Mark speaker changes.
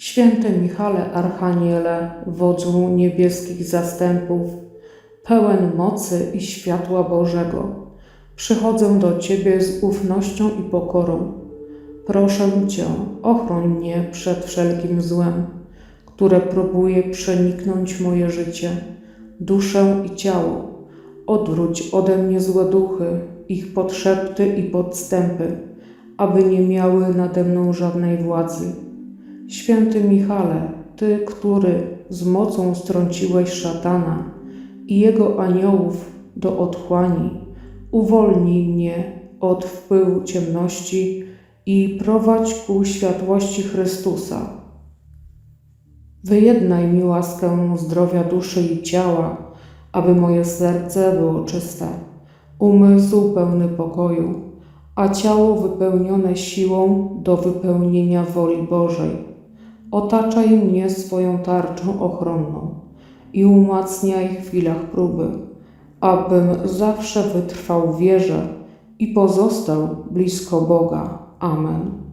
Speaker 1: Święty Michale Archaniele, wodzu niebieskich zastępów, pełen mocy i światła Bożego, przychodzę do Ciebie z ufnością i pokorą. Proszę Cię, ochroń mnie przed wszelkim złem, które próbuje przeniknąć moje życie, duszę i ciało. Odwróć ode mnie złe duchy, ich podszepty i podstępy, aby nie miały nade mną żadnej władzy. Święty Michale, Ty, który z mocą strąciłeś szatana i jego aniołów do otchłani, uwolnij mnie od wpływu ciemności i prowadź ku światłości Chrystusa. Wyjednaj mi łaskę zdrowia duszy i ciała, aby moje serce było czyste, umysł pełny pokoju, a ciało wypełnione siłą do wypełnienia woli Bożej. Otaczaj mnie swoją tarczą ochronną i umacniaj w chwilach próby, abym zawsze wytrwał wierze i pozostał blisko Boga. Amen.